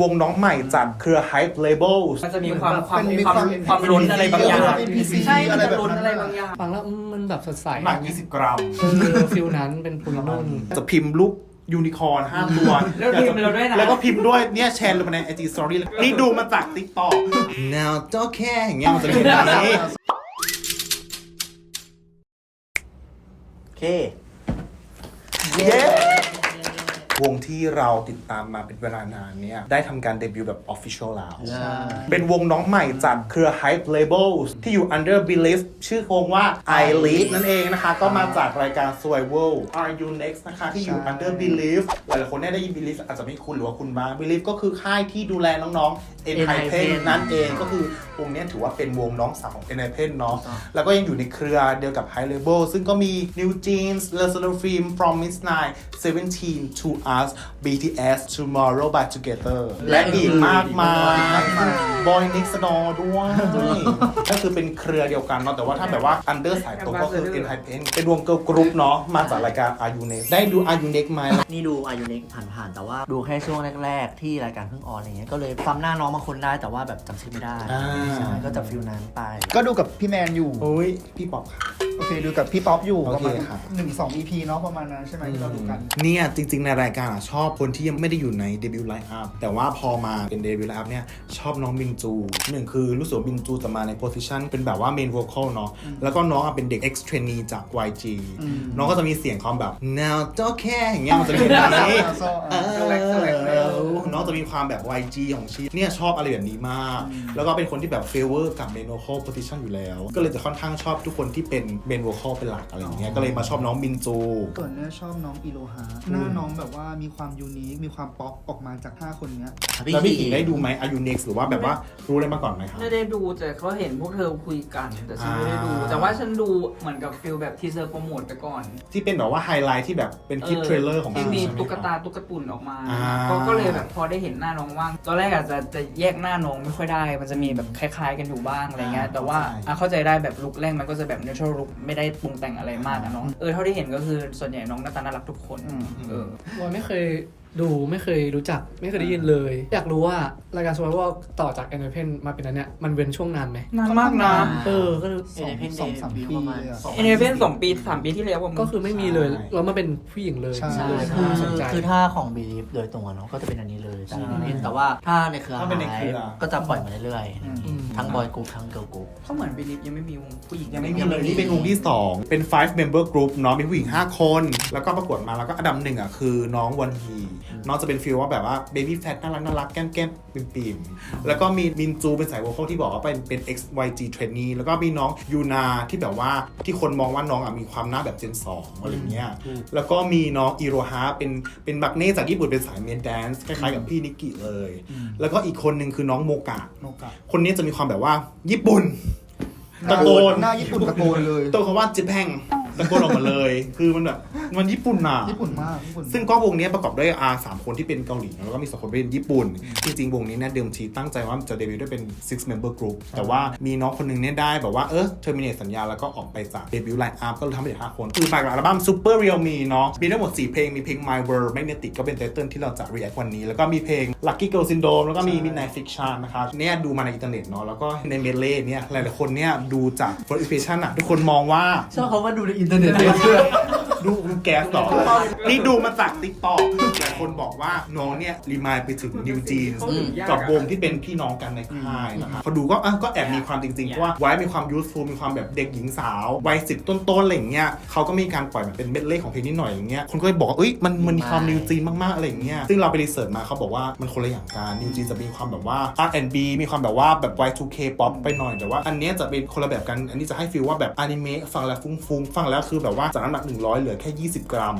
วงน้องใหม่จากเครือ Hype Labels มันจะมีความความมันมีมีความความความล้นอะไรบางอย่าง NPC ใช่มันอะไรจะแบบล้นนั้นอะไรบางอย่างฟังแล้วอืมมันแบบสดใสหนัก 20 กรัม เออฟิลนั้นเป็นปุยนุ่น จะพิมพ์ลูกยูนิคอร์นห้าตัวแล้วพิมพ์เราด้วยนะ แล้วก็พิมพ์ด้วยเนี่ยแชร์ลงมาใน IG Story นี่ดูมาจาก TikTok Now เจ้าแค่อย่างเงี้ยมันจะเป็นแบบนี้โอเค เย้ วงที่เราติดตามมาเป็นเวลานานเนี่ย ได้ทำการเดบิวต์แบบ Official แล้ว เป็นวงน้องใหม่จากเครือ Hype Labels ที่อยู่ under Belief ชื่อวงว่า I Lead นั่นเองนะคะ ก็มาจากรายการ Survival Are You Next นะคะ ที่อยู่ under Belief หลายๆคนเนี่ยได้ยิน Belief อาจจะไม่คุ้นหรือว่าคุณบ้าง Belief ก็คือค่ายที่ดูแลน้องๆ n h y p e n นั่นเองก็คือวงเนี้ยถือว่าเป็นวงน้องสาวของ n h y p e n เนาะแล้วก็ยังอยู่ในเครือเดียวกับ High Label ซึ่งก็มี New Jeans l e s l e r Film Promise Nine Seventeen To Us BTS Tomorrow by Together และอีกมากมาย Boy Next Door ด้วยก็คือเป็นเครือเดียวกันเนาะแต่ว่าถ้าแบบว่า under สายตรงก็คือ n h y p e n เป็นวงเกิร์ลกรุ๊ปเนาะมาจากรายการ Are You Next ได้ดู Are You Next ไหมนี่ดูอายุเน็กผ่านๆแต่ว่าดูแค่ช่วงแรก ๆ ที่รายการเพิ่งออนอะไรเงี้ยก็เลยจำหน้าน้องบางคนได้แต่ว่าแบบจำชื่อไม่ได้อ่า ใช่ก็จะฟิลนั้นไป ก็ดูกับพี่แมนอยู่ โอ้ยพี่ป๊อปค่ะโอเคดูกับพี่ป๊อปอยู่โอประเคมาณครับ หนึ่งสอง EP เนาะประมาณนั้นใช่ไหมที่เราดูกัน เนี่ยจริง ๆ ในรายการอะชอบคนที่ยังไม่ได้อยู่ในเดบิวต์ไลน์อัพแต่ว่าพอมาเป็นเดบิวต์ไลน์อัพเนี่ยชอบน้องบินจูหนึ่งคือรู้สึกว่าบินจูจะมาในโพสิชันเป็นแบบว่าเมน v o ค a l เนาะแล้วก็น้องอะเป็นเด็ก ex trainee จาก YG น้องก็จะมีเสียงความแบบ now เจ้าแค่อย่างเงี้ยมันจะเป็นแบบนี้ เออน้องจะมีความแบบ YG ของชีเนี่ยชอบอะไรแบบนี้มาก แล้วก็เป็นคนที่แบบ favor กับ main vocal position อยู่แล้ว ก็เลยจะค่อนข้างชอบทุกคนที่เป็น main vocal เป็นหลักอะไรอย่างเงี้ยก็เลยมาชอบน้องบินจูส่วนเนี้ยชอบน้องอีโลฮาหน้าน้องแบบว่ามีความยูนิค มีความป๊อปออกมาจาก 5 คนเนี้ย แล้วพี่ขิงได้ดูไหมอายุ next หรือว่าแบบว่ารู้อะไรมาก่อนไหมครับ ไม่ได้ดูแต่เขาเห็นพวกเธอคุยกัน แต่ฉันไม่ได้ดูอ่าแต่ว่าฉันดูเหมือนกับฟิลแบบทีเซอร์โปรโมทไปก่อน ที่เป็นแบบว่าไฮไลท์ที่แบบเป็นคลิปเทรลเลอร์ของที่มีใช่ไหตุ๊กครับตาตุ๊กตุนออกมาอ่าก็ก็เลยแบบพอได้เห็นหน้าน้องว่างตอนแรกอาจจะจะแยกหน้าน้องไม่ค่อยได้ มันจะมีแบบคล้าย ๆ กันอยู่บ้างอะไรเงี้ยแต่ว่าอะเข้าใจได้แบบลุคแรกมันก็จะแบบ neutral look ไม่ได้ปรุงแต่งอะไรมากอะน้องเออเท่าที่เห็นก็คือส่วนใหญ่น้องหน้าตาน่ารักทุกคนเออ บอยไม่เคยดูไม่เคยรู้จักไม่เคยได้ยินเลย อยากรู้ว่ารายการ Survival ต่อจาก a n n p e n มาเป็นอันเนี้ยมันเว้นช่วงนานไหมนานมากนะ เออก็เลยเอเนเพนสองสามเดปีประมาณเลยอะ เอเนเพนสองปีสามปีที่แล้วผม ก็คือไม่มีเลยแล้วมาเป็นผู้หญิงเลยใช่ใช่เลยคือน่าสนใจ คือถ้าของ Believe โดยตรงอะเนาะก็จะเป็นอันนี้เลย จาก Independent แต่ว่าถ้าในเครือถ้าเป็นในเครือก็จะปล่อยมาเรื่อยอืม ๆ ทั้งบอยกรุ๊ปทั้งเกิร์ลกรุ๊ป เขาเหมือนบิลิฟยังไม่มีวงผู้หญิงยังไม่มีเลยนี่เป็นวงที่ 2 เป็น 5 member group เนาะมีผู้หญิง 5 คน แล้วก็ประกวดมาแล้วก็อันดับหนึ่งอะคือน้องวันฮีน้องจะเป็นฟีลว่าแบบว่า baby fat น่ารักน่ารักแก้มแก้มปิ่มปิ่มๆแล้วก็มีมินจูเป็นสายโวคอลที่บอกว่าเป็นเป็น XYG trainee แล้วก็มีน้องยูนาที่แบบว่าที่คนมองว่าน้องอะมีความหน้าแบบเจน2อะไรเงี้ยแล้วก็มีน้องอีโรฮาเป็นเป็นบักเน่จากญี่ปุ่นเป็นสายเมนแดนซ์คล้ายๆกับพี่นิกกี้เลย แล้วก็อีกคนหนึ่งคือน้องโมกะ โมกะ คนนี้จะมีความแบบว่า ญี่ปุ่น ตะโกน หน้าญี่ปุ่นตะโกนเลย ตัวคำว่าจิแพง ตะโกนออกมาเลย คือมันแบบมันญี่ปุ่นน่ะ ญี่ปุ่นมากญี่ปุ่นซึ่งก็วงนี้ประกอบด้วยอาสามคนที่เป็นเกาหลีแล้วก็มีสองคนเป็นญี่ปุ่นจริงๆวงนี้เนี่ยเดิมทีตั้งใจว่าจะเดบิวต์ด้วยเป็น six member group แต่ว่ามีน้องคนหนึงเนี่ยได้แบบว่าเออ terminate สัญญาแล้วก็ออกไปจากเดบิวต์ไลน์อัพก็เลยทำให้เหลือห้าคน คือมากับอัลบั้ม Super Real Me เนาะมีทั้งหมด4เพลงมีเพลง My World Magnetic ก็เป็นไตเติ้ลที่เราจะ react วันนี้ แล้วก็มีเพลง Lucky Girl Syndrome แล้วก็มี Midnight Fiction นะคะเนี่ยดูมาในอินเทอร์เน็ตเนาะแล้วก็ในเมเล่เนี่ยหลายๆคนเนี่ยดูจาก first impression อะทุกคนมองว่าชอบเขาว่าดูในอินเท อร์เน็ตเลยดูดูแก๊สต่อนี่ดูมาจากติ๊กต็อกแต่คนบอกว่าน้องเนี่ยรีมายไปถึงนิวจีนอืม กับวงที่เป็นพี่น้องกันในค่ายนะคะพอดูก็อะก็แอบมีความจริงๆเพราะว่าไว้มีความยูสฟูลมีความแบบเด็กหญิงสาววัยสิบต้นๆอะไรอย่างเงี้ยเขาก็มีการปล่อยแบบเป็นเม็ดเล่ของเพลงนิดหน่อยอย่างเงี้ยคนก็เลยบอกว่าเอ้ยมันมันมีความนิวจีนมากๆอะไรอย่างเงี้ยซึ่งเราไปรีเสิร์ชมาเขาบอกว่ามันคนละอย่างกันนิวจีนจะมีความแบบว่า R&B มีความแบบว่าแบบ Y2K ป๊อปไปหน่อยแต่ว่าอันเนี้ยจะเป็นคนละแบบกันอันนี้จะให้ฟีลว่าแบบอนิเมะฟังแล้วฟุ้งๆฟังแล้วคือแบบว่าจากน้ำหนัก100เหลือแค่ 20 กรัม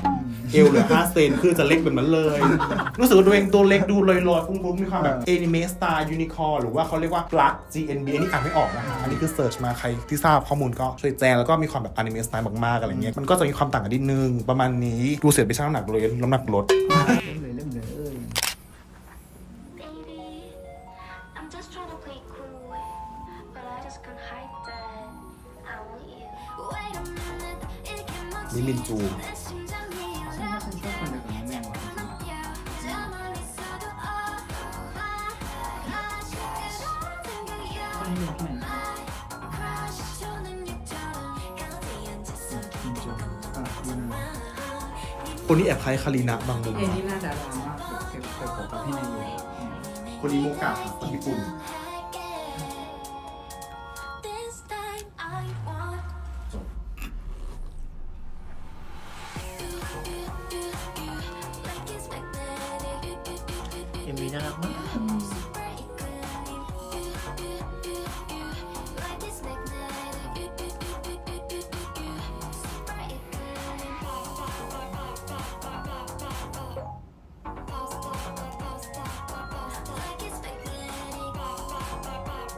เอวเหลือ5เซนคือจะเล็กแบบนั้นเลย รู้สึกว่าตัวเองตัวเล็กดูลอยๆฟุ้งๆมีความแบบเอนิเมสตาร์ยูนิคอร์หรือว่าเขาเรียกว่าปลั๊ก GNB อันนี้อ่านไม่ออกนะคะอันนี้คือเสิร์ชมาใครที่ทราบข้อมูลก็ช่วยแจ้งแล้วก็มีความแบบอนิเมสตาร์มากๆอะไรเงี้ยมันก็จะมีความต่างกันนิดนึงประมาณนี้ดูเสร็จไปชั่งน้ำหนักเลยน้ำหนักลด นี่มินจู ใช่ว่านียวกับนิมินจูตับหมูน่ะคนนี้แอบคล้ายคารีนะบางมุมเอ็นนะนี่น่าดารมากเก็บเก็บผมกับพี่นายอคนนี้โมกะครัคนญี่ปุ่น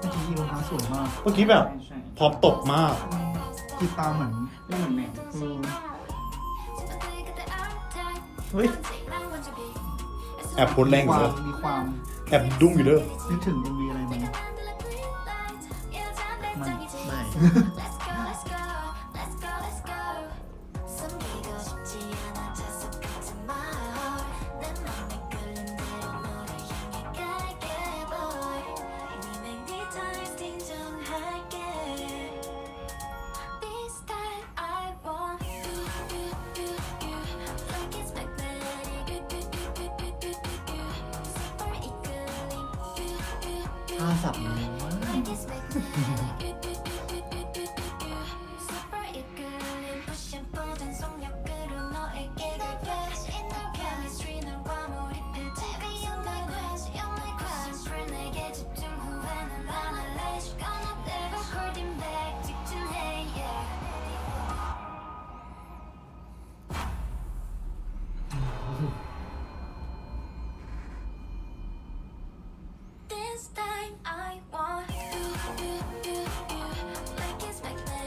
มื่อกี้อีโรฮาสวยมากเมื่อกี้แบบใช่ใช่พร้อมตบมาก กีตาร์เหมือนไม่เหมือนแม่เฮ้ยแอบโพสต์แรงมีอยู่ควาเด้มอมีความแอบดุ้งอยู่เด้อนึกถึง MV อะไรไหมไม่ Let's go, you,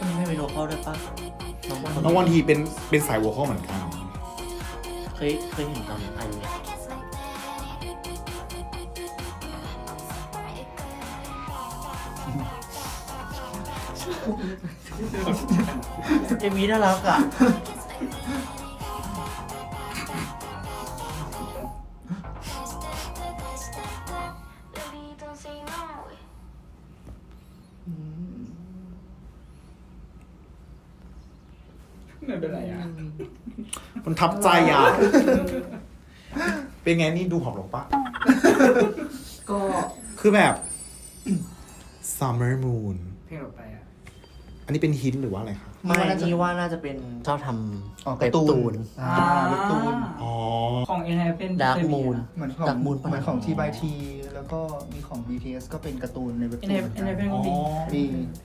มันไม่ magnetic. เป็นโวคอลด้วยปะน้องน้องวันทีเป็นเป็นสายวอลข้อเหมือนกัน เคยเคยเห็นตอนอายุ Like it's magnetic. Super eagerly. เอ็มวีน่ารักอะ ไม่เป็นไรอะมันทับใจอะ เป็นไงนี่ดูหอมลงปะ ก็คือแบบ Summer Moon เพลงต่อไปอะ อันนี้เป็นฮินหรือว่าอะไรคะ ไม่ว่าน่าจะ นี่ว่าน่าจะเป็นชอบทอ๋อำการ์ตูนนอ่าเว็บตูน อ๋อ ของเอ็นไอเป็น Dark Moon เหมือนของจากมูลปะ เหมือนของ T by T แล้วก็มีของ BTS ก็เป็นการ์ตูนในเว็บเอ็นตูไอนเหมือนเอ็นไอกัเป็นนก็มีมี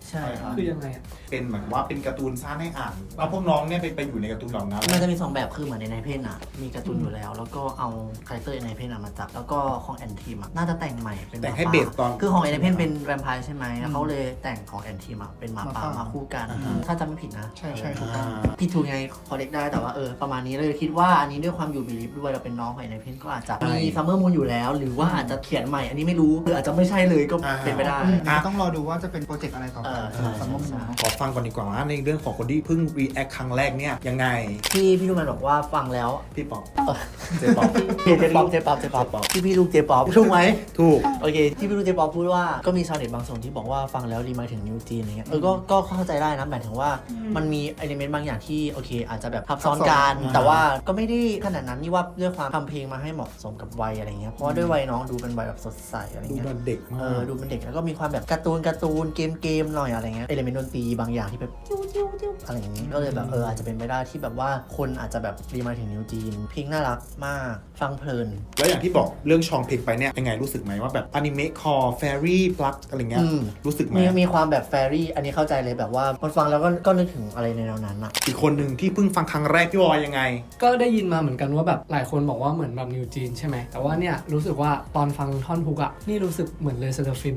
ใช่ครับ คือยังไงอะ เป็นเหมือนว่าเป็นการ์ตูนสร้างให้อ่านเอาพวกน้องเนี่ยไปไปอยู่ในการ์ตูนเหล่านั้น มันจะมีสองแบบคือเหมือนในไนเพนอะ มีการ์ตูนอยู่แล้ว แล้วก็เอาคาแรคเตอร์ในไนเพนอะมาจับ แล้วก็ของแอนทีมอะ น่าจะแต่งใหม่เป็นแต่งให้มาเบป่าสตอน คือของแอนเพนเป็นแวมไพร์ใช่ไหมแล้วเขาเลยแต่งของแอนทีมอะเป็นหมาป่าหมาป่ามมาคู่กันอ่าฮะถ้าจำไม่ผิดนะใช่ใช่ถูกต้องพี่ทูไงคอเล็กได้แต่ว่าเออประมาณนี้เลยคิดว่าอันนี้ด้วยความอยู่บีลิฟด้วยเราเป็นน้องของไอนเพนก็อาจจะมีซัมเมอร์มูนอยู่แล้ว หรือว่าอาจจะเขียนใหม่อันนี้ไม่รู้หรืออาจจะไม่ใช่เลยก็เป็นไปได้อืมต้องรอดูว่าจะเป็นโปรเจกต์อะไรต่อไปเออใช่สำหรับซัมเมอร์มูนใช่เนาะขอฟังก่อนดีกว่าว่าในเรื่องของคนที่เพิ่ง react ครั้งแรกเนี่ยยังไงพี่พี่ดูมันบอกว่าฟังแล้วพี่ปอกเออเจปอกเจป๊อปเจป๊อปเจป๊อปเจป๊อปที่พี่ลูกเจป๊อปถูกไหมถูกโอเคที่พี่ลูกเจป๊อปพูดว่าก็มีชาวเน็ตบางส่วนที่บอกว่าฟังแล้วรีมายถึงนิวจีนอะไรเงี้ยเออก็ก็เข้าใจได้นะหมายถึงว่ามันมีอิเลเมนต์บางอย่างที่โอเค อาจจะแบบทับซ้อนกันอ่าแต่ว่าก็ไม่ได้ขนาดนั้นนี่ว่าด้วยความทำเพลงมาให้เหมาะสมกับวัยอะไรเงี้ยเพราะว่าด้วยวัยน้องดูเป็นวัยแบบสดใสอะไรดูเงี้ยมันเด็กมาเออก ดูเป็นเด็กแล้วก็มีความแบบการ์ตูนการ์ตูนเกมเกมหน่อยอะไรเงี้ยเอลเมนต์ดนตรีบางอย่างที่แบบจิ้วจิ้วจิ้วอะไรอย่างงี้ก็เลยแบบเอออาจจะเป็นไปได้ที่แบบว่าคนอาจจะแบบรีมายถึงนิวจีนเพลงน่ารักมาก ฟังเพลิน แล้วอย่างที่บอกเรื่องชองเพลงไปเนี่ยยังไงรู้สึกไหมว่าแบบอนิเมะคอแฟรี่ปลักอะไรเงี้ยอืม รู้สึกไหมมีมีความแบบแฟรี่ อันนี้เข้าใจเลยแบบว่ามันฟังแล้วก็ก็นึกถึงอะไรในแนวนั้นอะ อีกคนหนึ่งที่เพิ่งฟังครั้งแรกพี่วอยยังไง ก็ได้ยินมาเหมือนกันว่าแบบหลายคนบอกว่าเหมือนแบบนิวจีนใช่ไหมแต่ว่าเนี่ยรู้สึกว่าตอนฟังท่อนฮุกอะนี่รู้สึกเหมือนเลยเซอร์ฟิน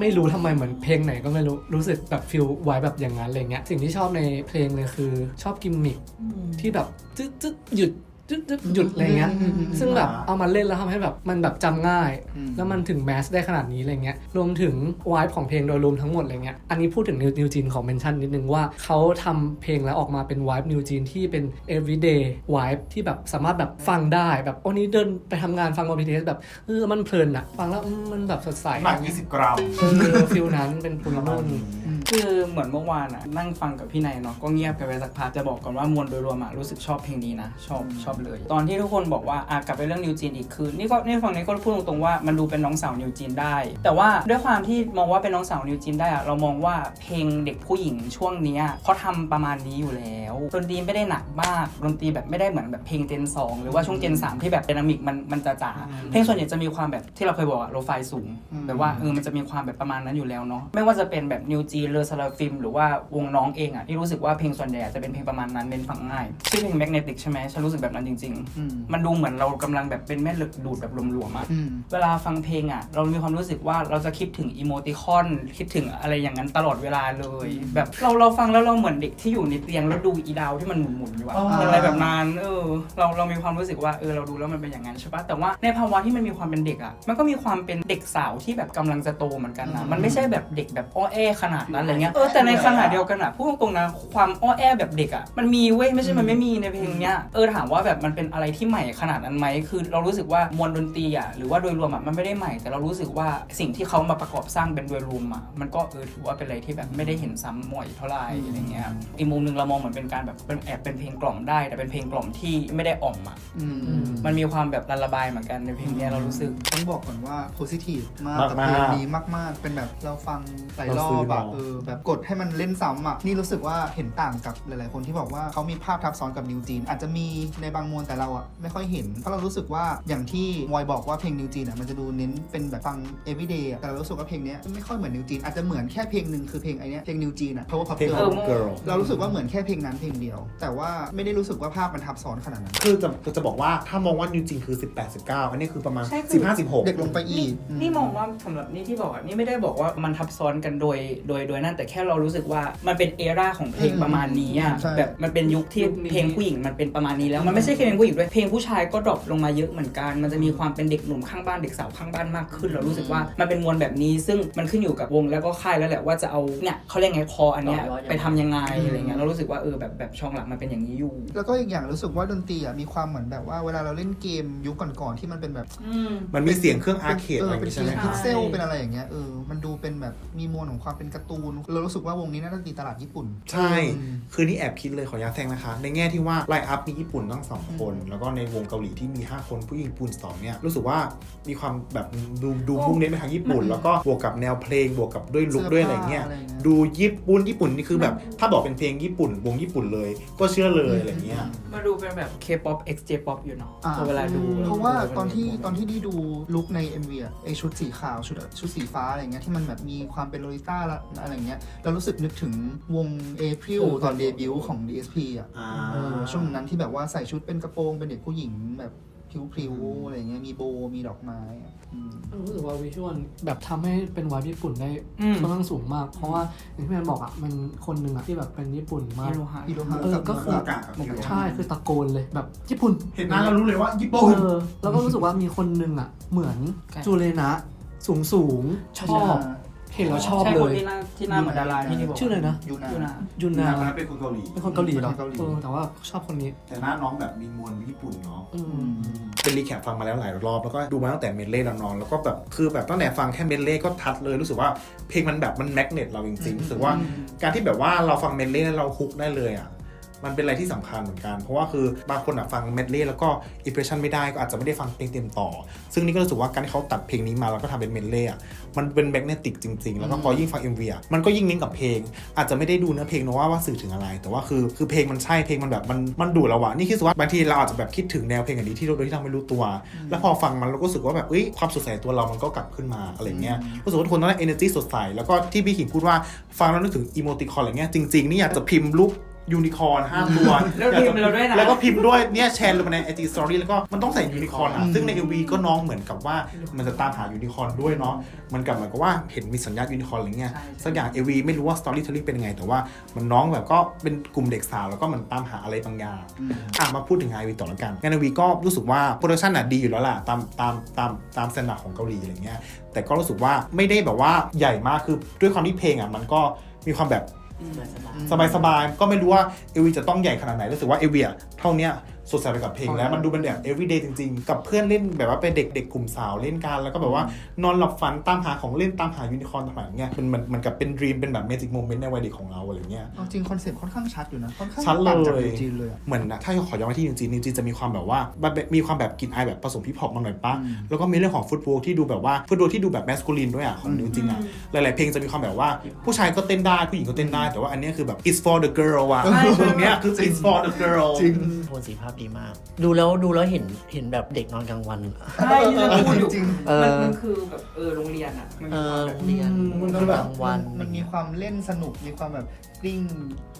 ไม่รู้ทำไมเหมือนเพลงไหนก็ไม่รู้ รู้สึกแบบฟิลไว้แบบอย่างนั้นอะไรเงี้ย สิ่งที่ชอบในเพลงเลยคือชอบกิมมิคที่แบบจึ๊ดจึ๊ดหยุด จึ๊ดจึ๊ดหยุดอะไรเงี้ยอืมอืมซึ่งแบบเอามาเล่นแล้วทำให้แบบมันแบบจำง่าย อืม แล้วมันถึงแมสได้ขนาดนี้อะไรเงี้ยรวมถึงวายของเพลงโดยรวมทั้งหมดอะไรเงี้ยอันนี้พูดถึงนิวนิวจีนของเมนชั่นนิดนึงว่าเขาทำเพลงแล้วออกมาเป็นวายนิวจีนที่เป็น everyday vibe ที่แบบสามารถแบบฟังได้แบบโอ้นี้เดินไปทำงานฟัง BTS แบบเออมันเพลินอะฟังแล้วอืมมันแบบสดใสหนัก20 กรัม เออฟิลนั้นเป็นปุยนุ่น คือเหมือนเมื่อวานอะนั่งฟังกับพี่นายเนาะก็เงียบกันไปสักพักจะบอกก่อนว่ามวลโดยรวมอะรู้สึกชอบเพลงนี้นะ ชอบชอบเลย ตอนที่ทุกคนบอกว่าอะกลับไปเรื่องนิวจีนอีกคือนี่ก็นี่ฟังนี้ก็พูดตรงๆว่ามันดูเป็นน้องสาวนิวจีนได้ แต่ว่าด้วยความที่มองว่าเป็นน้องสาวนิวจีนได้อะเรามองว่าเพลงเด็กผู้หญิงช่วงเนี้ยเขาทำประมาณนี้อยู่แล้วดนตรีไม่ได้หนักมากดนตรีแบบไม่ได้เหมือนแบบเพลงเจน 2 หรือว่าช่วงเจน 3 ที่แบบดินามิกมันมันจะจ๋าเพลงส่วนใหญ่จะมีความแบบที่เราเคยบอกอะโลไฟสูงอืมแบบว่าเออมันจะมีความแบบประมาณนั้นอยู่แล้วเนาะไม่ว่าจะเป็นแบบนิวจีเลอซาลาฟิมหรือว่าวงน้องเองอะที่รู้สึกว่าเพลงส่วนใหญ่อะจะเป็นเพลงประมาณนั้นเป็นฟังง่ายชื่อเพลงแมกเนติกใช่ไหมฉันรู้สึกแบบนั้นจริง อืม ๆ มันดูเหมือนเรากำลังแบบเป็นแม่เหล็กดูดแบบหลวมๆอะอืม เวลาฟังเพลงอะเรามีความรู้สึกว่าเราจะคิดถึงอีโมติคอน คิดถึงอะไรอย่างนั้นตลอดเวลาเลย แบบเราเราฟังแล้วเราเหมือนเด็กที่อยู่ในเตียงแล้วดูอีดาวที่มันหมุนๆอยู่อะ อ๋อออะไรแบบนั้น เออ เราเรามีความรู้สึกว่า เออ เราดูแล้วมันเป็นอย่างนั้นใช่ปะแต่ว่าในภาวะที่มันมีความเป็นเด็กอะมันก็มีความเป็นเด็กสาวที่แบบกำลังจะโตเหมือนกันนะ มันไม่ใช่แบบเด็กแบบอ้อแอขนาดนั้นอะไรเงี้ย เออ แต่ในขณะเดียวกันอะพูดตรงๆนะ ความอ้อแอแบบเด็กอะมันมีเว้ย ไม่ใช่ มันไม่มีในเพลงเนี้ย เออ ถามว่าแบบมันเป็นอะไรที่ใหม่ขนาดนั้นไหมคือเรารู้สึกว่ามวลดนตรีอะหรือว่าโดยรวมอะมันไม่ได้ใหม่ แต่เรารู้สึกว่าสิ่งที่เขามาประกอบสร้างเป็นโดยรวมอะมันก็เออถือว่าเป็นอะไรที่แบบไม่ได้เห็นซ้ำบ่อยเท่าไหร่อะไรเงี้ยอีกมุมหนึ่งเรามองเหมือนเป็นการแบบเป็นแอบเป็นเพลงกล่อมได้ แต่เป็นเพลงกล่อมที่ไม่ได้อ่อมอะอืมมันมีความแบบระบายเหมือนกันในเพลงเนี้ยเรารู้สึกต้องบอกก่อนว่า positive มากมากกับมากเพลงนี้มาก ๆ เป็นแบบเราฟังหลายรอบแบบเออแบบกดให้มันเล่นซ้ำอะนี่รู้สึกว่าเห็นต่างกับหลาย ๆ คนที่บอกว่าเขามีภาพทับซ้อนกับนิวจีนอาจจะมีในบางมวลแต่เราอะไม่ค่อยเห็น เพราะเรารู้สึกว่าอย่างที่วอยบอกว่าเพลงนิวจีนอะมันจะดูเน้นเป็นแบบฟัง everyday อะแต่เรารู้สึกว่าเพลงเนี้ยไม่ค่อยเหมือนนิวจีนอาจจะเหมือนแค่เพลงหนึ่งคือเพลงไอเนี้ยเพลงนิวจีนอะ Power Pop เพลง Girl ของ girl เรารู้สึกว่าเหมือนแค่เพลงนั้นเพลงเดียว แต่ว่าไม่ได้รู้สึกว่าภาพมันทับซ้อนขนาดนั้น คือจะจะบอกว่าถ้ามองว่านิวจีนคือ 18 19 อันนี้คือประมาณ ใช่คือ 15 16เด็กลงไปอีนี่กอืม นี่มองว่าสำหรับนี่ที่บอกอะนี่ไม่ได้บอกว่ามันทับซ้อนกันโดยโดยโดยนั่นแต่แค่เรารู้สึกว่ามันเป็นเอราของเพลงอืมประมาณนี้อะใช่ แบบมันเป็นยุคที่ยุคนี้ เพลงผู้หญิงมันเป็นประมาณนี้แล้วมันไม่ใช่แค่เพลงผู้หญิงด้วยเพลงผู้ชายก็ดรอปลงมาเยอะเหมือนกัน มันจะมีความเป็นเด็กหนุ่มข้างบ้านเด็กสาวข้างบ้านมากขึ้น เรารู้สึกว่ามันเป็นมวลแบบนี้ ซึ่งมันขึ้นอยู่กับวงแล้วก็ค่ายแล้วแหละว่าจะเอาเนี่ยเขาเรียกไงคออันเนี้ยต่อยอดยังไงไปทำยังไงอะไรเงี้ยเรารู้สึกว่าเออแบบแบบช่องหลังมันเป็นอย่างนี้อยู่ แล้วก็อีกอย่างรู้สึกว่าดนตรีอะมีความเหมือนแบบว่าเวลาเราเล่นเกมยุคก่อนๆที่มันเป็นแบบมันมีเสียงเครื่องอาร์เคดเออะไรออย่างเป็นงี้ใช่ไหมเกมพิกเซลเป็นอะไรอย่างเงี้ยเออมันดูเป็นแบบมีมวลของความเป็นการ์ตูนเรารู้สึกว่าวงนี้น่าจะตีตลาดญี่ปุ่น ใช่อืมคือนี่แอบคิดเลยขออนุญาตแซงนะคะ ในแง่ที่ว่าไลน์อัพมีญี่ปุ่นตั้งสองคน แล้วก็ในวงเกาหลีที่มี 5 คนผู้หญิงญี่ปุ่นสองเนี่ยรู้สึกว่ามีความแบบดูดูมุ่งเน้นไปทางญี่ปุ่น แล้วก็บวกกับแนวเพลงบวกกับด้วยลุคเสื้อด้วยอะไรเงี้ยผ้าอะไรเงี้ยดูญี่ปุ่นญี่ปุ่นนี่คือแบบ ถ้าบอกเป็นเพลงญี่ปุ่นวงญี่ปุ่นเลย ก็เชื่อเลยอะไรเงี้ยมาดูเป็นแบบ K-pop X J-pop อยู่เนาะอ่าพอเวลาดูเพราะว่าตอนที่ตอนที่ได้ดูลุคใน MV อะไอชุดสีขาวชุดชุดสีฟ้าอะไรเงี้ยที่มันแบบมีความเป็นโลลิต้าละอะไรเงี้ยเรารู้สึกนึกถึงวง April ตอนเดบิวต์ของ DSP อะอ่าเออช่วงนั้นที่แบบว่าใส่ชุดเป็นกระโปรงเป็นเด็กผู้หญิงแบบพริ้วๆอะไรเงี้ยมีโบมีดอกไม้อะอืม รู้สึกว่าวิชวลแบบทำให้เป็นวายญี่ปุ่นได้อืม ค่อนข้างสูงมาก เพราะว่าอย่างที่แมนบอกอะมันคนหนึ่งอะที่แบบเป็นญี่ปุ่นมาก ฮิโรฮะฮิโรฮะเออก็คือโอกาสกับฮิโรฮะใช่คือตะโกนเลยแบบญี่ปุ่นเห็นหน้าเรารู้เลยว่าญี่เอปุ่นอแล้วก็รู้สึกว่ามีคนหนึ่งอะ เหมือนใครจูเลนะสูงสูงๆชอบ เห็นแล้วชอบใช่เลคนย ที่หน้าที่หน้าเหมือนดาราที่นี่บอกชื่ออะไรนะ ยูนายูนายุนนาคนนั้นเป็นคนเกาหลี เป็นคนเกาหลีเหรอเป็นคนเกาหลี เออแต่ว่าชอบคนนี้แต่หน้าน้องแบบมีมวลญี่ปุ่นเนาะ อืม เป็นรีแคปฟังมาแล้วหลายรอบแล้วก็ดูมาตั้งแต่เมนเล่แล้วนอนแล้วก็แบบคือแบบตั้งแต่ฟังแค่เมนเล่ก็ทัดเลยรู้สึกว่าเพลงมันแบบมันแมกเนตเราจริงๆรู้สึกว่าการที่แบบว่าเราฟังเมนเล่แล้วเราฮุกได้เลยอะ มันเป็นอะไรที่สำคัญเหมือนกัน เพราะว่าคือบางคนอะฟังเมนเล่แล้วก็อิมเพรสชันไม่ได้ก็อาจจะไม่ได้ฟังเพลงเต็มต่อ ซึ่งนี่ก็รู้สึกว่าการที่เขาตัดเพลงนี้มาแล้วก็ทำเป็นเมนเล่อะมันเป็นแมกเนติกจริง ๆ แล้วก็พอยิ่งฟัง MV อะมันก็ยิ่งลิงก์กับเพลง อาจจะไม่ได้ดูเนื้อเพลงนะว่าว่าสื่อถึงอะไร แต่ว่าคือคือเพลงมันใช่เพลงมันแบบมันมันดูดเราอะนี่คือรู้สึกว่าบางทีเราอาจจะแบบคิดถึงแนวเพลงอย่างนี้ที่เราโดยที่เราไม่รู้ตัว แล้วพอฟังมันเราก็รู้สึกว่าแบบเอ้ยความสดใสตัวเรามันก็กลับขึ้นมาอะไรเงี้ยรู้สึกว่าทุกคนต้องได้ energy สดใสแล้วก็ที่พี่ขิงพูดว่าฟังแล้วนึกถึงอีโมติคอนอะไรเงี้ยจริงๆนี่อยากจะพิมพ์รูป ยูนิคอร์นห้าตัวแล้วพิมพ์เราด้วยนะ แล้วก็พิมพ์ด้วยเนี่ยแชร์ลงไปในไอจีสตอรี่แล้วก็มันต้องใส่ยูนิคอร์นอะอืมซึ่งใน MV ก็น้องเหมือนกับว่ามันจะตามหายูนิคอร์นด้วยเนาะมันกับเหมือนกับว่าเห็นมีสัญญาณยูนิคอร์นอะไรเงี้ยใช่สักอย่าง MV ไม่รู้ว่าสตอรี่เทลลิ่งเป็นยังไง แต่ว่ามันน้องแบบก็เป็นกลุ่มเด็กสาวแล้วก็มันตามหาอะไรบางอย่างอืมอะมาพูดถึงงานวีต่อแล้วกันงานวีก็รู้สึกว่าโปรดักชันอะดีอยู่แล้วล่ะตามตามตามตามสแตนดาร์ดของเกาหลีอะไรเงี้ยแต่ก็รู้สึกว่าไม่ได้แบบว่าใหญ่มากคือด้วยความที่เพลงอะมันก็มีความแบบ สบายสบายๆก็ไม่รู้ว่าเอวีจะต้องใหญ่ขนาดไหนรู้สึกว่าเอวีอะเท่าเนี้ย สดใสไปกับเพลงแล้วมันดูเป็นแบบ everyday จริง ๆ กับเพื่อนเล่นแบบว่าเป็นเด็กเด็กกลุ่มสาวเล่นกันแล้วก็แบบว่านอนหลับฝันตามหาของเล่นตามหายูนิคอร์นต่างๆเงี้ยมันมันมันกับเป็นดรีมเป็นแบบ magic moment ในวัยเด็กของเราอะไรเงี้ยเอาจริงคอนเซ็ปต์ค่อนข้างชัดอยู่นะค่อนข้างชัดเลยต่างจากนิวจีนเลยอะเหมือนนะถ้าขอย้อนไปที่นิวจีนนิวจีนจะมีความแบบว่าแบบมีความแบบกลินอายแบบผสมฮิปฮอปมาหน่อยปะอืมแล้วก็มีเรื่องของฟุตบอลที่ดูแบบว่าฟุตบอลที่ดูแบบแมสคูลินด้วยอะของนิวจีนอะหลายๆเพลงจะมีความแบบว่าผู้ชายก็เต้นได้ผู้หญิงก็เต้นได้แต่ว่าอันเนี้ยคือแบบ it's for the girl อะใช่ใช่ตรงเนี้ยคือ it's for the girl จริงโทนสีภาพดีมาก ดูแล้วดูแล้วเห็นเห็นแบบเด็กนอนกลางวัน ใช่ที่จะพูดอยู่จริงเออ มันมันคือแบบเออโรงเรียนอะมันเอมีคอวามแบบโรงเรียนมันนก็อนแบกบลางวันมันมีความเล่นสนุกมีความแบบกลิ้ง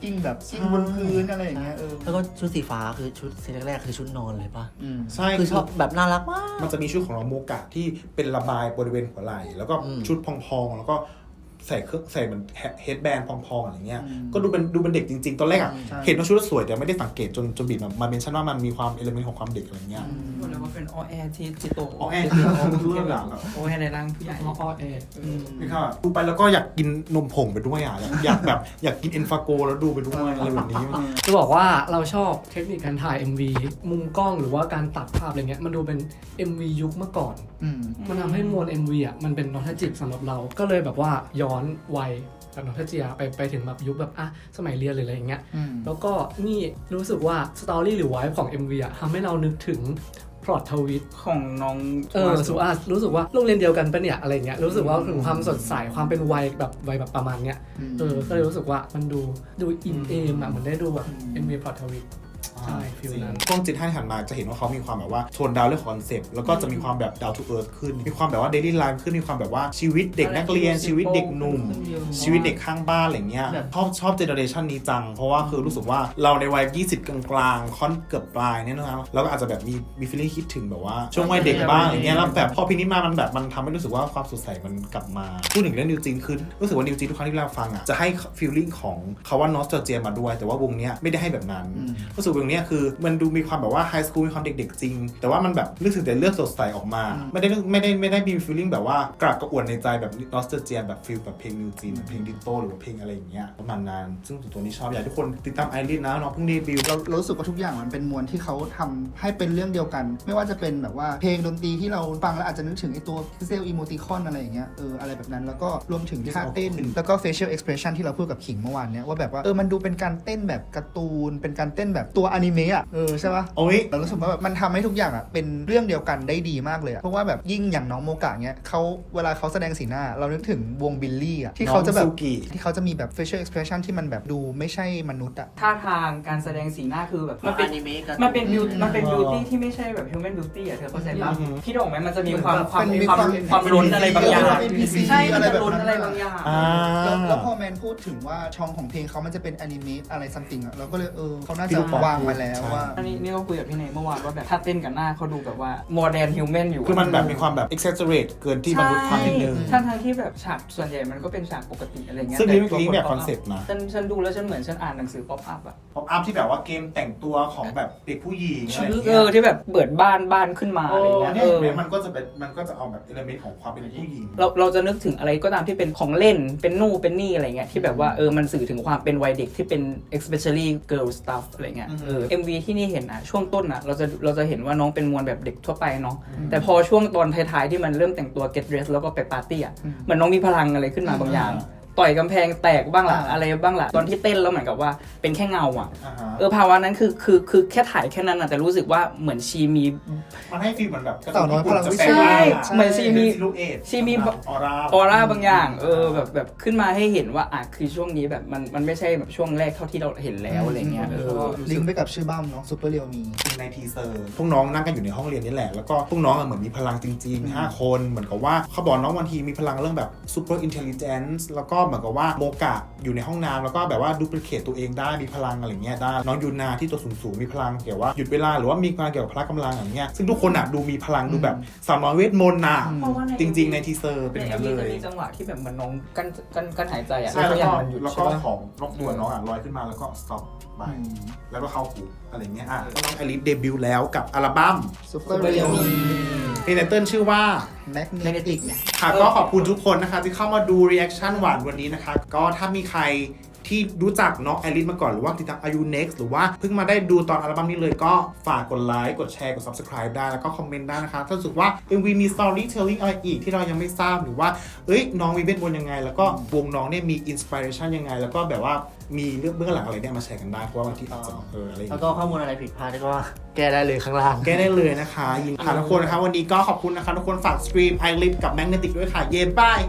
กลิ้งแบบกลิ้งบนพื้นอะไรอย่างเงี้ยเออแล้วก็ชุดสีฟ้าคือชุดสีแรกๆคือชุดนอนเลยปะอืม ใช่คือชอบแบบน่ารักมาก มันจะมีชุดของน้องโมกะที่เป็นระบายบริเวณหัวไหล่ แล้วก็อืม ชุดพองๆ แล้วก็ ใส่เครื่องใส่เหมือนเฮดแบนพองๆอะไรเงี้ยอืมก็ดูเป็นดูเป็นเด็กจริงๆ ตอนแรกอะใช่เห็นว่าชุดสวยแต่ไม่ได้สังเกตจนจนบีบมามาเมนชั่นว่ามันมีความเอลเมนต์ของความเด็กอะไรเงี้ยพูดเลยว่าเป็นออแอร์ที่จิโตออแอร์คือเอาเรื่องอะโอแอร์ในร่างผู้ใหญ่แล้วก็เอดนี่ค่ะดูไปแล้วก็อยากกินนมผงไปด้วยอะอยากอยากแบบอยากกินเอ็นฟาโกแล้วดูไปด้วยอะไรแบบนี้จะบอกว่าเราชอบเทคนิคการถ่าย MV มุมกล้องหรือว่าการตัดภาพอะไรเงี้ยมันดูเป็น MV ยุคเมื่อก่อนอืมมันทำให้มวล MV อะมันเป็นนอสจิกสำหรับเราก็เลยแบบว่าย้อนวัยแบบนอสเจียไปไปถึงแบบยุคแบบอะสมัยเรียนหรืออะไรอย่างเงี้ยอืมแล้วก็นี่รู้สึกว่าสตอรี่หรือไวฟ์ของ MV อะทำให้เรานึกถึงพล็อตทวิตของน้องเออสุอารู้สึกว่าโรงเรียนเดียวกันปะเนี่ยอะไรเงี้ยรู้สึกว่าถึงความสดใสความเป็นวัยแบบวัยแบบประมาณเนี้ยอืมเออก็เลยรู้สึกว่ามันดูดูอินเอมอะเหมือนได้ดูแบบ MV พล็อตทวิตใช่ฟิลนั้นช่วงจิตให้หันมาจะเห็นว่าเขามีความแบบว่าโทนดาวเรื่องคอนเซปต์แล้วก็จะมีความแบบดาวทูเอิร์ธขึ้น มีความแบบว่าเดลี่ไลฟ์ขึ้นมีความแบบว่าชีวิตเด็กนักเรียนชีวิตเด็กหนุ่ม ชีวิตเด็กข้างบ้านอะไรเงี้ยชอบชอบเจเนอเรชันนี้จัง เพราะว่าคือรู้สึกว่าเราในวัย 20 กลางๆค่อนเกือบปลายเนี่ยนะครับแล้วก็อาจจะแบบมีมีฟีลลิ่งคิดถึงแบบว่าช่วงวัยเด็กบ้างอย่างเงี้ยแล้วแบบพอเพลงนี้มามันแบบมันทำให้รู้สึกว่าความสดใสมันกลับมาพูดถึงเรื่องนิวจีนคือรู้สึกว่านิวจีนทุกครั้งที่เราฟังอะจะให้ฟีลลิ่งของคาว่านอสเตอร์เจียมาด้วย แต่ว่าวงเนี้ยไม่ได้ให้แบบนั้นอืมรู้สึกวงเนี้ยคือมันดูมีความแบบว่าไฮสคูลมีความเด็กๆจริง แต่ว่ามันแบบนึกถึงแต่เลือดสดใสออกมาอืมไม่ได้ไม่ได้ไม่ได้มีฟีลลิ่งแบบว่ากระอักกระอ่วนในใจแบบนอสเตอร์เจียแบบฟีลแบบเพลงนิวจีนแบบเพลงดิโต้หรือว่าเพลงอะไรอย่างเงี้ยประมาณนั้นซึ่งส่วนตัวนี้ชอบอยากให้ทุกคนติดตามไอริสนะน้องเพิ่งเดบิวต์เราเรารู้สึกว่าทุกอย่างมันเป็นมวลที่เขาทำให้เป็นเรื่องเดียวกัน ไม่ว่าจะเป็นแบบว่าเพลงดนตรีที่เราฟังแล้วอาจจะนึกถึงไอตัวพิเซลอีโมติคอนอะไรอย่างเงี้ยเอออะไรแบบนั้นแล้วก็รวมถึงท่าเต้นแล้วก็ facial expression ที่เราพูดกับขิงเมื่อวานเนี้ยว่าแบบว่าเออมันดูเป็นการเต้นแบบการ์ตูนเป็นการเต้นแบบตัวอนิเมะอะเออใช่ปะโอ้ยเรารู้สึกว่าแบบมันทำให้ทุกอย่างอะเป็นเรื่องเดียวกันได้ดีมากเลยอะเพราะว่าแบบยิ่งอย่างน้องโมกะเนี้ยเขาเวลาเขาแสดงสีหน้า เรานึกถึงวงบิลลี่อะที่เขาจะแบบน้องซูกิ ที่เขาจะมีแบบ facial expression ที่มันแบบดูไม่ใช่มนุษย์อะ ท่าทางการแสดงสีหน้าคือแบบมันเป็นอนิเมะการ์ตูนมันเป็นบิวอืมมันเป็นบิวตี้ที่ไม่ใช่แบบ human beauty อะเธอเข้าใจปะอืมพี่โด่งไหมมันจะมีความเหมือนแบบความเป็นมีความความความล้นอะไรบางอย่าง NPC ใช่ มันอะไรจะแบบล้นนั้นอะไรบางอย่าง อ่า แล้วแล้วพอแมนพูดถึงว่าช่องของเพลงเขามันจะเป็นอนิเมะอะไรซัมติงอะเราก็เลยเออเขาน่าพี่จะลูกปองวางมาแล้วใช่ว่า อันนี้นี่ก็คุยกับพี่เนยเมื่อวานว่าแบบถ้าเต้นกับหน้าเขาดูแบบว่า modern human อยู่คือมันแบบมีความแบบ exaggerate เกินที่มนุษย์ทำนิดนึง ทั้งทั้งๆที่แบบฉากส่วนใหญ่มันก็เป็นฉากปกติอะไรเงี้ยซึ่งแต่นี่เป็นแบบตัวคอนเซ็ปต์นะ ฉันฉันดูแล้วฉันเหมือนฉันอ่านหนังสือป๊อปอัพอะป๊อปอัพที่แบบว่าเกมแต่งตัวของแบบเด็กผู้หญิงอะไรอย่างเอเงี้อยที่แบบเปิดบ้านบ้านขึ้นมาอะไรเงี้ยเนี่ยเออ เห็นไหมมันก็จะเป็นมันก็จะเอาแบบเอลเมนต์ของความเป็นผู้หญิง เราเราจะนึกถึงอะไรก็ตามที่เป็นของเล่นเป็นนู่นเป็นนี่อะไรเงี้ยที่แบบว่าเออมันสื่อถึงความเป็นวัยเด็กที่เป็น especially girl stuff อะไรเงี้ยอือฮึเออ MV ที่นี่เห็นอะช่วงต้นอะเราจะเราจะเห็นว่าน้องเป็นมวลแบบเด็กทั่วไปเนาะแต่พอช่วงตอนท้ายๆที่มันเริ่มแต่งตัว get dress แล้วก็ไปปาร์ตี้อะเหมือนน้องมีพลังอะไรขึ้นมาบางอย่าง ต่อยกำแพงแตกบ้างล่ะอ่าอะไรบ้างล่ะ ตอนที่เต้นแล้วเหมือนกับว่าเป็นแค่เงาอะอ่าฮะเออภาวะนั้นคือคือคือแค่ถ่ายแค่นั้นอะแต่รู้สึกว่าเหมือนชีมี มันให้ฟีลเหมือนแบบเต่าน้อยพลังวิเศษ ใช่ใช่เหมือนชีมีลูกเอทชีมีออร่าออร่าบางอย่าง เออแบบแบบขึ้นมาให้เห็นว่าอะคือช่วงนี้แบบมันมันไม่ใช่แบบช่วงแรกเท่าที่เราเห็นแล้วอะไรเงี้ยเออลิงก์ไปกับชื่อบ้ามเนาะซูเปอร์เรียวมีในทีเซอร์พวกน้องนั่งกันอยู่ในห้องเรียนนี่แหละ แล้วก็พวกน้องอะเหมือนมีพลังจริงๆ 5 คนเหมือนกับว่าเขาบอกน้องวันทีมีพลังเรื่องแบบ super intelligence แล้วก็เหมือนกับว่าโมกะอยู่ในห้องน้ำแล้วก็แบบว่าดูปลิเคตตัวเองได้มีพลังอะไรเงี้ยได้น้องยูนาที่ตัวสูงๆมีพลังเกี่ยวว่าหยุดเวลาหรือว่ามีพลังเกี่ยวกับพละกำลังอย่างเงี้ยซึ่งทุกคนอะดูมีพลังดูแบบสามร้อยเวทมนต์น่ะเพราะว่าในจริง ๆ ในทีเซอร์เป็นอย่างนั้นเลจะยมีจังหวะที่แบบเหมือนน้องกั้นกั้นกั้นหายใจอะใช่แล้วทุก็อย่างมันหยุดแล้วใช่ก็ปะของรอบตัวน้องอะลอยขึ้นมาแล้วก็ stop ไปแล้วก็เข้าหูอะไรเงี้ยอะน้องอลิสเดบิวต์แล้วกับอัลบั้มซูเปอร์เรียลเพลงไตเติ้ลชื่อว่า แมกเนติกค่ะก็ขอบคุณทุกคนนะคะที่เข้ามาดูรีแอคชั่นหวานวันนี้นะคะ ก็ถ้ามีใครที่รู้จักน้องไอริสมาก่อน หรือว่าติดตามอายุ next หรือว่าเพิ่งมาได้ดูตอนอัลบั้มนี้เลยก็ฝากกดไลค์กดแชร์กด subscribe ได้ แล้วก็คอมเมนต์ได้นะคะ ถ้ารู้สึกว่า MV มี storytelling อะไรอีกที่เรายังไม่ทราบหรือว่า เอ้ยน้องมีเวทมนต์ยังไง แล้วก็วงน้องเนี่ยมี inspiration ยังไง แล้วก็แบบว่า มีเรื่องเบื้องหลังอะไรเนี่ยมาแชร์กันได้เพราะว่าบางทีอาจจะเอออะไรอย่างแล้วเงี้ยก็ข้อมูลอะไรผิดพลาดก็แก้ได้เลยข้างล่าง แก้ได้เลยนะคะยินดีค่ะทุกคนนะคะวันนี้ก็ขอบคุณนะคะทุกคนฝากสตรีม i l i p กับ Magnetic ด้วยค่ะเย็นบาย